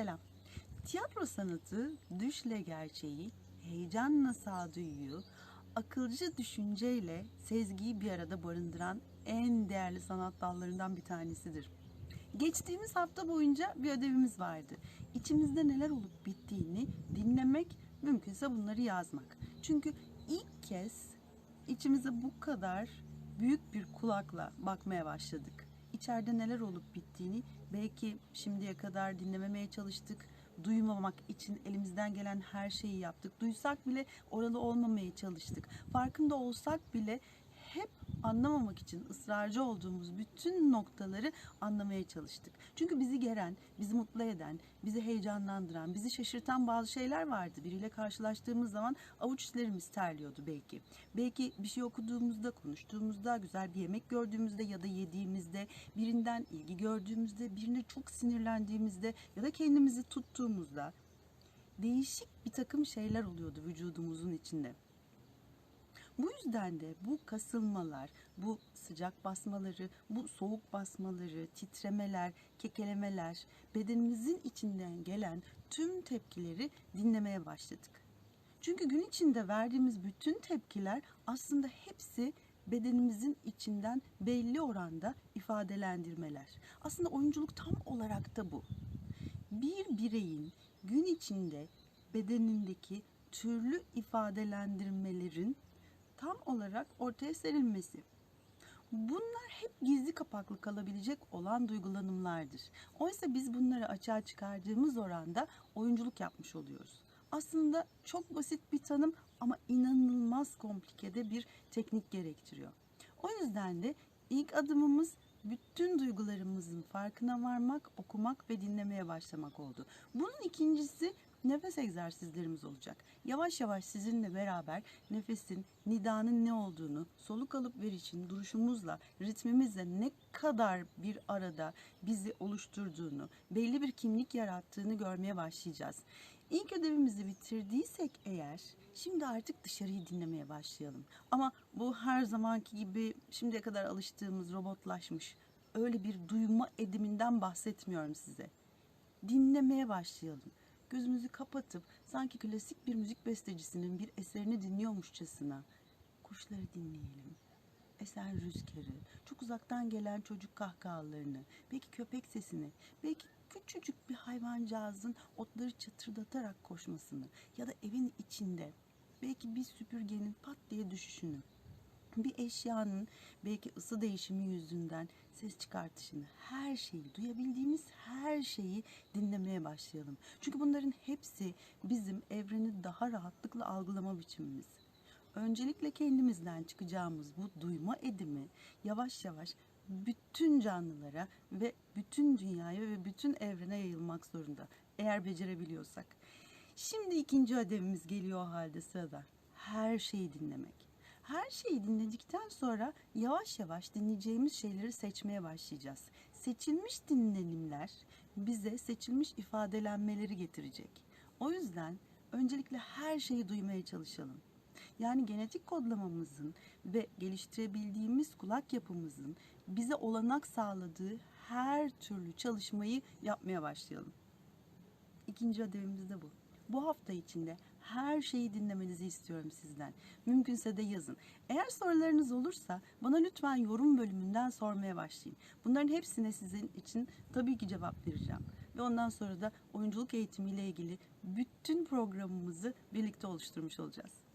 Selam. Tiyatro sanatı düşle gerçeği, heyecanla sağduyuyu, akılcı düşünceyle sezgiyi bir arada barındıran en değerli sanat dallarından bir tanesidir. Geçtiğimiz hafta boyunca bir ödevimiz vardı. İçimizde neler olup bittiğini dinlemek, mümkünse bunları yazmak. Çünkü ilk kez içimize bu kadar büyük bir kulakla bakmaya başladık. İçeride neler olup bittiğini belki şimdiye kadar dinlememeye çalıştık. Duymamak için elimizden gelen her şeyi yaptık. Duysak bile oralı olmamaya çalıştık. Farkında olsak bile hep anlamamak için ısrarcı olduğumuz bütün noktaları anlamaya çalıştık. Çünkü bizi geren, bizi mutlu eden, bizi heyecanlandıran, bizi şaşırtan bazı şeyler vardı. Biriyle karşılaştığımız zaman avuç içlerimiz terliyordu belki. Belki bir şey okuduğumuzda, konuştuğumuzda, güzel bir yemek gördüğümüzde ya da yediğimizde, birinden ilgi gördüğümüzde, birine çok sinirlendiğimizde ya da kendimizi tuttuğumuzda değişik bir takım şeyler oluyordu vücudumuzun içinde. Bu yüzden de bu kasılmalar, bu sıcak basmaları, bu soğuk basmaları, titremeler, kekelemeler, bedenimizin içinden gelen tüm tepkileri dinlemeye başladık. Çünkü gün içinde verdiğimiz bütün tepkiler aslında hepsi bedenimizin içinden belli oranda ifadelendirmeler. Aslında oyunculuk tam olarak da bu. Bir bireyin gün içinde bedenindeki türlü ifadelendirmelerin tam olarak ortaya serilmesi. Bunlar hep gizli kapaklı kalabilecek olan duygulanımlardır. Oysa biz bunları açığa çıkardığımız oranda oyunculuk yapmış oluyoruz. Aslında çok basit bir tanım ama inanılmaz komplikede bir teknik gerektiriyor. O yüzden de ilk adımımız bütün duygularımızın farkına varmak, okumak ve dinlemeye başlamak oldu. Bunun ikincisi nefes egzersizlerimiz olacak. Yavaş yavaş sizinle beraber nefesin, nidanın ne olduğunu, soluk alıp verişin duruşumuzla, ritmimizle ne kadar bir arada bizi oluşturduğunu, belli bir kimlik yarattığını görmeye başlayacağız. İlk ödevimizi bitirdiysek eğer, şimdi artık dışarıyı dinlemeye başlayalım. Ama bu her zamanki gibi şimdiye kadar alıştığımız robotlaşmış, öyle bir duyma ediminden bahsetmiyorum size. Dinlemeye başlayalım gözümüzü kapatıp sanki klasik bir müzik bestecisinin bir eserini dinliyormuşçasına kuşları dinleyelim. Esen rüzgarı, çok uzaktan gelen çocuk kahkahalarını, belki köpek sesini, belki küçücük bir hayvancağızın otları çatırdatarak koşmasını ya da evin içinde belki bir süpürgenin pat diye düşüşünü bir eşyanın belki ısı değişimi yüzünden ses çıkartışını, her şeyi, duyabildiğimiz her şeyi dinlemeye başlayalım. Çünkü bunların hepsi bizim evreni daha rahatlıkla algılama biçimimiz. Öncelikle kendimizden çıkacağımız bu duyma edimi yavaş yavaş bütün canlılara ve bütün dünyaya ve bütün evrene yayılmak zorunda. Eğer becerebiliyorsak. Şimdi ikinci ödevimiz geliyor halde sırada. Her şeyi dinlemek. Her şeyi dinledikten sonra yavaş yavaş dinleyeceğimiz şeyleri seçmeye başlayacağız. Seçilmiş dinlenimler bize seçilmiş ifadelenmeleri getirecek. O yüzden öncelikle her şeyi duymaya çalışalım. Yani genetik kodlamamızın ve geliştirebildiğimiz kulak yapımızın bize olanak sağladığı her türlü çalışmayı yapmaya başlayalım. İkinci ödevimiz de bu. Bu hafta içinde her şeyi dinlemenizi istiyorum sizden. Mümkünse de yazın. Eğer sorularınız olursa bana lütfen yorum bölümünden sormaya başlayın. Bunların hepsine sizin için tabii ki cevap vereceğim. Ve ondan sonra da oyunculuk eğitimiyle ilgili bütün programımızı birlikte oluşturmuş olacağız.